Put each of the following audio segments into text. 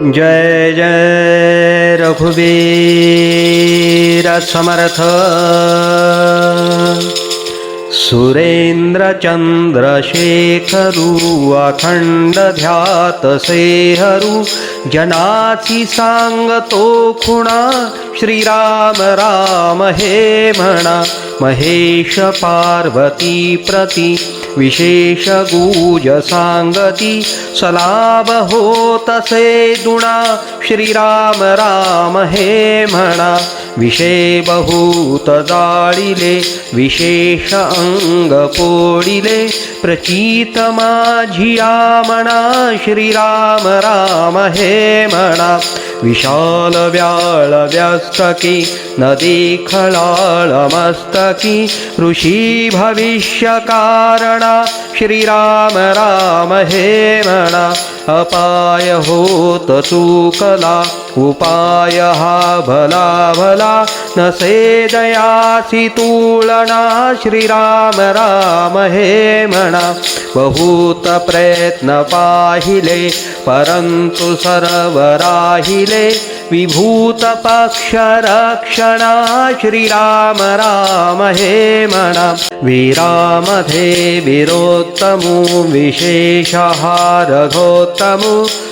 जय जय रघुवीर समर्थ। सुरेन्द्रचन्द्रशेखरु अखण्डध्यात सेहरु जनाची सांगतो खुणा श्रीराम राम हे म्हणा महेश पार्वती प्रति। विशेष गुज सांगती सलाभ होतसे दुणा। श्रीराम राम हे म्हणा विषय बहुत जाळिले विशेष अंग पोडिले प्रचित माझिया म्हणा श्रीराम राम हे म्हणा विशाल व्याळ व्यस्तकी नदी खळाळ मस्तकी ऋषी भविष्य म्हणा श्रीराम राम हे म्हणा अपाय होत चुकला उपाय हा भला भला नसे दयासी तुळणा श्रीराम राम हे म्हणा बहुत प्रयत्न पाहिले परंतु सर्व राहिले विभूत पक्ष रक्षणा श्रीराम राम हे म्हणा वीरामध्ये वीरोत्तमु विशेषहारघोत्तमु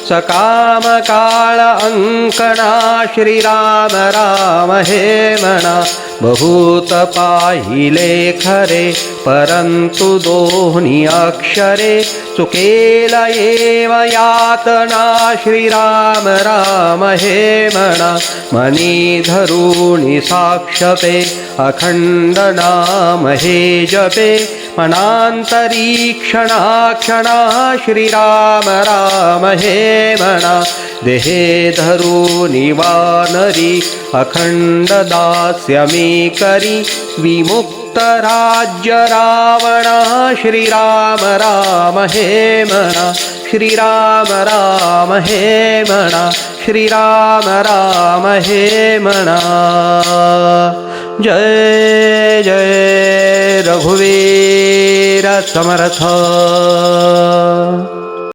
सकाम काळ अंकणा श्रीराम राम हे म्हणा बहुत पाहिले खरे परंतु दोन्ही अक्षरे चुकेल एव यातना। श्रीराम राम हे म्हणा मनी धरुणी साक्षते अखंड नाम हे जपे। मनांतरीक्षणा क्षणा श्रीराम राम हे म्हणा देहे धरुणी वानरी अखंड दास्य मी करी विमुक्त राज्य रावणा श्रीराम राम हे म्हणा श्रीराम राम हे म्हणा श्रीराम राम हे म्हणा जय जय रघुवीर সমর্থ